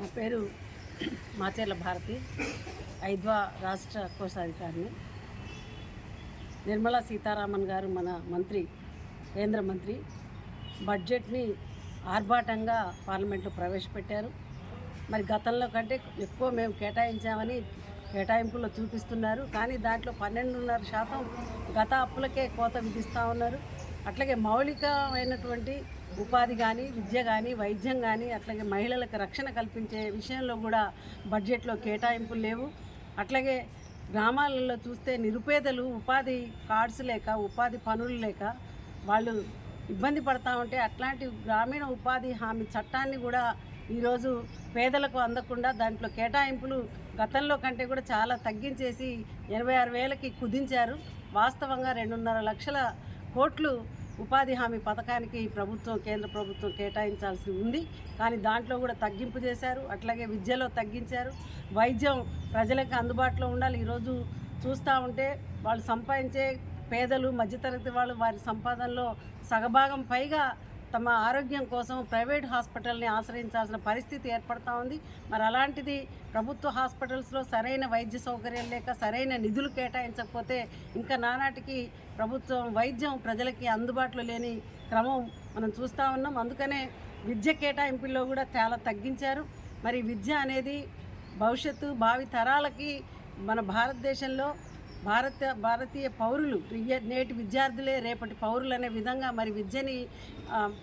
నా పేరు మాచేర్ల భారతి ఐద్వా రాష్ట్ర కోశాధికారిని. నిర్మలా సీతారామన్ గారు మన మంత్రి కేంద్ర మంత్రి బడ్జెట్ని ఆర్భాటంగా పార్లమెంట్లో ప్రవేశపెట్టారు. మరి గతంలో కంటే ఎక్కువ మేము కేటాయించామని కేటాయింపుల్లో చూపిస్తున్నారు. కానీ దాంట్లో పన్నెండున్నర శాతం గత అప్పులకే కోత విధిస్తూ ఉన్నారు. అట్లాగే మౌలికమైనటువంటి ఉపాధి కానీ విద్య కానీ వైద్యం కానీ అట్లాగే మహిళలకు రక్షణ కల్పించే విషయంలో కూడా బడ్జెట్లో కేటాయింపులు లేవు. అట్లాగే గ్రామాలలో చూస్తే నిరుపేదలు ఉపాధి కార్డ్స్ లేక ఉపాధి పనులు లేక వాళ్ళు ఇబ్బంది పడతా ఉంటే అట్లాంటి గ్రామీణ ఉపాధి హామీ చట్టాన్ని కూడా ఈరోజు పేదలకు అందకుండా దాంట్లో కేటాయింపులు గతంలో కంటే కూడా చాలా తగ్గించేసి ఇరవై ఆరు వేలకి కుదించారు. వాస్తవంగా రెండున్నర లక్షల కోట్లు ఉపాధి హామీ పథకానికి ఈ ప్రభుత్వం కేంద్ర ప్రభుత్వం కేటాయించాల్సి ఉంది. కానీ దాంట్లో కూడా తగ్గింపు చేశారు. అట్లాగే విద్యలో తగ్గించారు. వైద్యం ప్రజలకు అందుబాటులో ఉండాలి. ఈరోజు చూస్తూ ఉంటే వాళ్ళు సంపాదించే పేదలు మధ్యతరగతి వాళ్ళు వారి సంపాదనలో సగభాగం పైగా తమ ఆరోగ్యం కోసం ప్రైవేట్ హాస్పిటల్ని ఆశ్రయించాల్సిన పరిస్థితి ఏర్పడతా ఉంది. మరి అలాంటిది ప్రభుత్వ హాస్పిటల్స్లో సరైన వైద్య సౌకర్యం లేక సరైన నిధులు కేటాయించకపోతే ఇంకా నానాటికి ప్రభుత్వం వైద్యం ప్రజలకి అందుబాటులో లేని క్రమం మనం చూస్తూ ఉన్నాం. అందుకనే విద్య కేటాయింపుల్లో కూడా చాలా తగ్గించారు. మరి విద్య అనేది భవిష్యత్తు భావి తరాలకి మన భారతదేశంలో భారత భారతీయ పౌరులు నేటి విద్యార్థులే రేపటి పౌరులు అనే విధంగా మరి విద్యని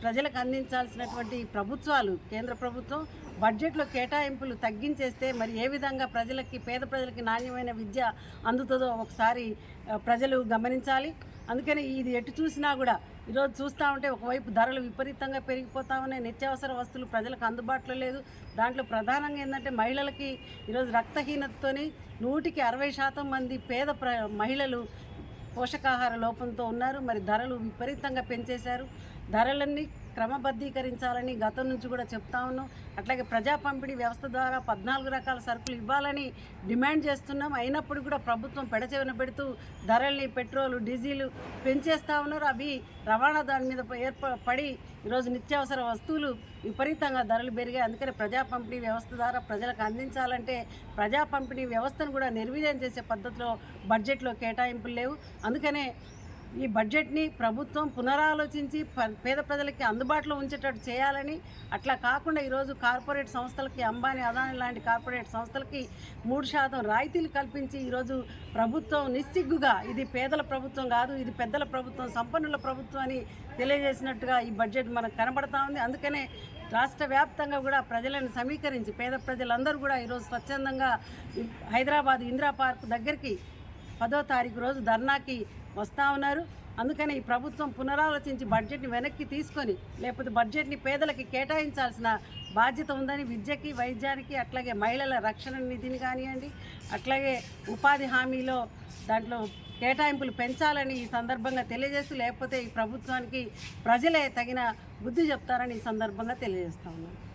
ప్రజలకు అందించాల్సినటువంటి ప్రభుత్వాలు కేంద్ర ప్రభుత్వం బడ్జెట్లో కేటాయింపులు తగ్గించేస్తే మరి ఏ విధంగా ప్రజలకి పేద ప్రజలకి నాణ్యమైన విద్య అందుతుందో ఒకసారి ప్రజలు గమనించాలి. అందుకని ఇది ఎటు చూసినా కూడా ఈరోజు చూస్తూ ఉంటే ఒకవైపు ధరలు విపరీతంగా పెరిగిపోతా ఉన్నాయి. నిత్యావసర వస్తువులు ప్రజలకు అందుబాటులో లేదు. దాంట్లో ప్రధానంగా ఏంటంటే మహిళలకి ఈరోజు రక్తహీనతతోని నూటికి అరవై శాతం మంది పేద ప్ర మహిళలు పోషకాహార లోపంతో ఉన్నారు. మరి ధరలు విపరీతంగా పెంచేశారు. ధరలన్నీ క్రమబద్ధీకరించాలని గతం నుంచి కూడా చెప్తా ఉన్నాం. అట్లాగే ప్రజా పంపిణీ వ్యవస్థ ద్వారా పద్నాలుగు రకాల సరుకులు ఇవ్వాలని డిమాండ్ చేస్తున్నాం. అయినప్పుడు కూడా ప్రభుత్వం పెడచెవిన పెడుతూ ధరల్ని పెట్రోల్ డీజిల్ పెంచేస్తా ఉన్నారు. అవి రవాణా దాని మీద ఏర్ప పడి ఈరోజు నిత్యావసర వస్తువులు విపరీతంగా ధరలు పెరిగాయి. అందుకని ప్రజా పంపిణీ వ్యవస్థ ద్వారా ప్రజలకు అందించాలంటే ప్రజా పంపిణీ వ్యవస్థను కూడా నిర్వీర్యం చేసే పద్ధతిలో బడ్జెట్లో కేటాయింపులు లేవు. అందుకనే ఈ బడ్జెట్ని ప్రభుత్వం పునరాలోచించి ప- పేద ప్రజలకి అందుబాటులో ఉంచేటట్టు చేయాలని అట్లా కాకుండా ఈరోజు కార్పొరేట్ సంస్థలకి అంబానీ అదాని లాంటి కార్పొరేట్ సంస్థలకి మూడు శాతం రాయితీలు కల్పించి ఈరోజు ప్రభుత్వం నిస్సిగ్గుగా ఇది పేదల ప్రభుత్వం కాదు ఇది పెద్దల ప్రభుత్వం సంపన్నుల ప్రభుత్వం అని తెలియజేసినట్టుగా ఈ బడ్జెట్ మనకు కనబడతా ఉంది. అందుకనే రాష్ట్ర వ్యాప్తంగా కూడా ప్రజలను సమీకరించి పేద ప్రజలందరూ కూడా ఈరోజు స్వచ్ఛందంగా హైదరాబాద్ ఇందిరా పార్క్ దగ్గరికి పదో తారీఖు రోజు ధర్నాకి వస్తూ ఉన్నారు. అందుకని ఈ ప్రభుత్వం పునరాలోచించి బడ్జెట్ని వెనక్కి తీసుకొని లేకపోతే బడ్జెట్ని పేదలకి కేటాయించాల్సిన బాధ్యత ఉందని విద్యకి వైద్యానికి అట్లాగే మహిళల రక్షణ నిధిని కానివ్వండి అట్లాగే ఉపాధి హామీలో దాంట్లో కేటాయింపులు పెంచాలని ఈ సందర్భంగా తెలియజేస్తూ లేకపోతే ఈ ప్రభుత్వానికి ప్రజలే తగిన బుద్ధి చెప్తారని ఈ సందర్భంగా తెలియజేస్తా ఉన్నాను.